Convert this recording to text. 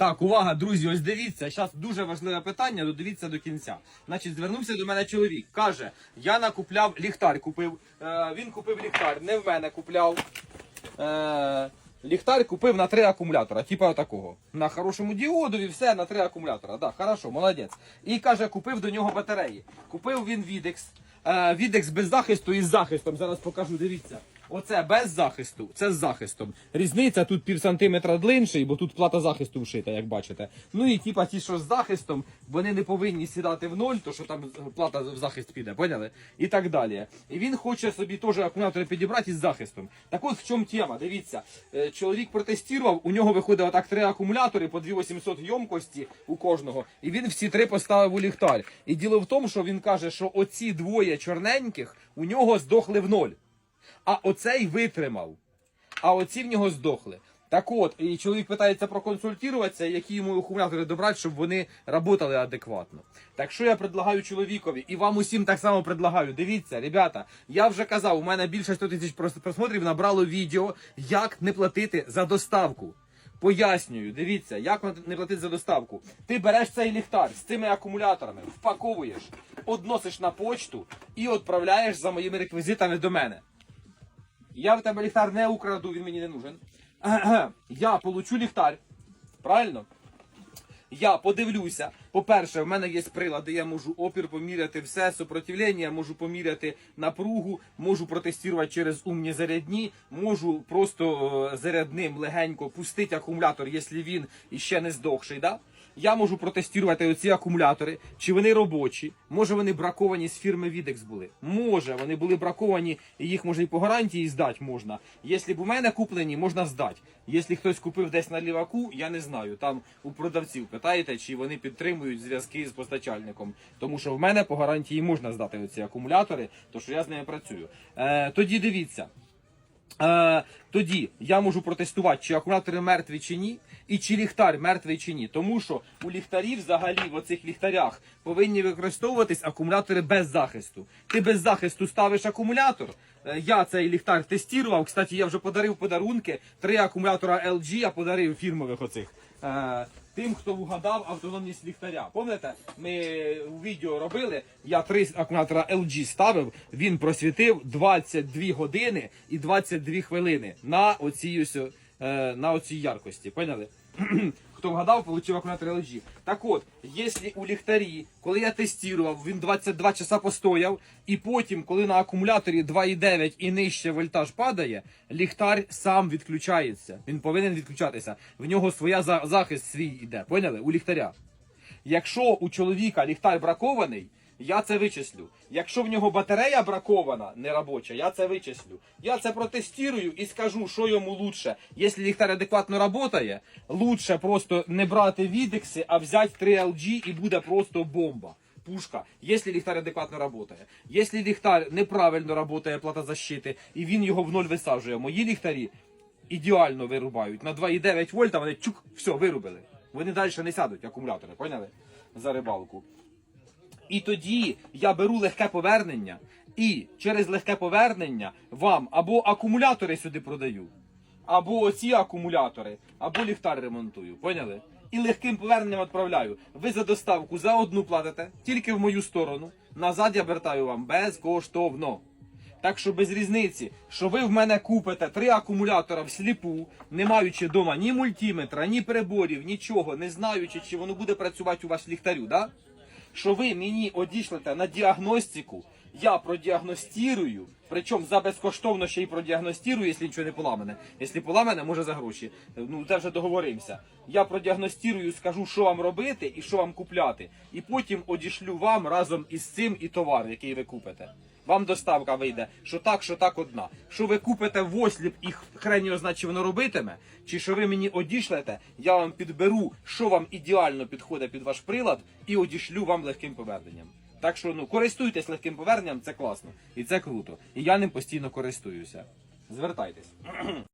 Так, увага, друзі, ось дивіться, зараз дуже важливе питання, додивіться до кінця. Значить, звернувся до мене чоловік. Каже, я накупляв ліхтар, купив. Е, він купив ліхтар, не в мене купляв. Е, ліхтар купив на три акумулятора, типа такого. На хорошому діодові, все на три акумулятора. Да, хорошо, молодець. І каже, купив до нього батареї. Купив він Відекс. Е, Відекс без захисту і з захистом. Зараз покажу, дивіться. Оце без захисту, це з захистом. Різниця тут пів сантиметра длинший, бо тут плата захисту вшита, як бачите. Ну і типа ті, що з захистом, вони не повинні сідати в ноль, то що там плата в захист піде, поняли? І так далі. І він хоче собі теж акумулятори підібрати із захистом. Так от в чому тема? Дивіться, Е, чоловік протестував, у нього виходить отак три акумулятори по 2800 ємкості у кожного, і він всі три поставив у ліхтар. І діло в тому, що він каже, що оці двоє чорненьких у нього здохли в ноль. А оцей витримав. А оці в нього здохли. Так от, і чоловік питається проконсультуватися, які йому акумулятори добрати, щоб вони працювали адекватно. Так що я предлагаю чоловікові, і вам усім так само предлагаю. Дивіться, ребята, я вже казав, у мене більше 100 тисяч просмотрів набрало відео, як не платити за доставку. Пояснюю, дивіться, як не платити за доставку. Ти береш цей ліхтар з цими акумуляторами, впаковуєш, односиш на почту і відправляєш за моїми реквізитами до мене. Я в тебе ліхтар не украду, він мені не нужен. Я получу ліхтар. Правильно? Я подивлюся. По-перше, в мене є прилади, я можу опір поміряти все, сопротивлення, можу поміряти напругу, можу протестувати через умні зарядні, можу просто е, зарядним легенько пустити акумулятор, якщо він іще не здохший. Да? Я можу протестувати оці акумулятори, чи вони робочі, може вони браковані з фірми Videx були. Може, вони були браковані, і їх може і по гарантії здати можна. Якщо б у мене куплені, можна здати. Якщо хтось купив десь на ліваку, я не знаю. Там у продавців питаєте, чи вони підтримують зв'язки з постачальником. Тому що в мене по гарантії можна здати оці акумулятори, то що я з ними працюю. Е, тоді дивіться. Е, тоді я можу протестувати, чи акумулятори мертві чи ні, і чи ліхтар мертвий чи ні. Тому що у ліхтарів взагалі в оцих ліхтарях повинні використовуватись акумулятори без захисту. Ти без захисту ставиш акумулятор. Е, Я цей ліхтар тестував. Кстати, я вже подарив подарунки. Три акумулятора LG я подарив фірмових оцих. Е, Тим, хто вгадав автономність ліхтаря. Пам'ятаєте, ми відео робили, я три акумулятора LG ставив, він просвітив 22 години і 22 хвилини на оцій, ось, е, на оцій яркості. Поняли? Хто вгадав, отримав акумулятор LG. Так от, якщо у ліхтарі, коли я тестував, він 22 часа постояв, і потім, коли на акумуляторі 2,9 і нижче вольтаж падає, ліхтар сам відключається. Він повинен відключатися. В нього своя захист свій йде. Поняли? У ліхтаря. Якщо у чоловіка ліхтар бракований, я це вичислю. Якщо в нього батарея бракована, не робоча, я це вичислю. Я це протестую і скажу, що йому лучше. Якщо ліхтар адекватно працює, лучше просто не брати відекси, а взяти 3 LG і буде просто бомба. Пушка, якщо ліхтар адекватно працює. Якщо ліхтар неправильно працює платозащити, і він його в ноль висаджує, мої ліхтарі ідеально вирубають. На 2,9 вольта вони чук, все, вирубили. Вони далі не сядуть, акумулятори, поняли? За рибалку. І тоді я беру легке повернення, і через легке повернення вам або акумулятори сюди продаю, або оці акумулятори, або ліхтар ремонтую. Поняли? І легким поверненням відправляю. Ви за доставку за одну платите, тільки в мою сторону. Назад я вертаю вам безкоштовно. Так що без різниці, що ви в мене купите три акумулятора всліпу, не маючи вдома ні мультиметра, ні приборів, нічого, не знаючи, чи воно буде працювати у вас ліхтарю, да? Що ви мені одішлете на діагностику, я продіагностірую, причому за безкоштовно ще й продіагностірую, якщо нічого не поламане. Якщо поламане, може за гроші. Ну, це вже договоримося. Я продіагностірую, скажу, що вам робити і що вам купляти. І потім одішлю вам разом із цим і товар, який ви купите. Вам доставка вийде, що так, що так одна. Що ви купите в осліп і хрен його воно робитиме, чи що ви мені одішлете, я вам підберу, що вам ідеально підходить під ваш прилад, і одішлю вам легким поверненням. Так що ну користуйтесь легким поверненням, це класно і це круто. І я ним постійно користуюся. Звертайтесь.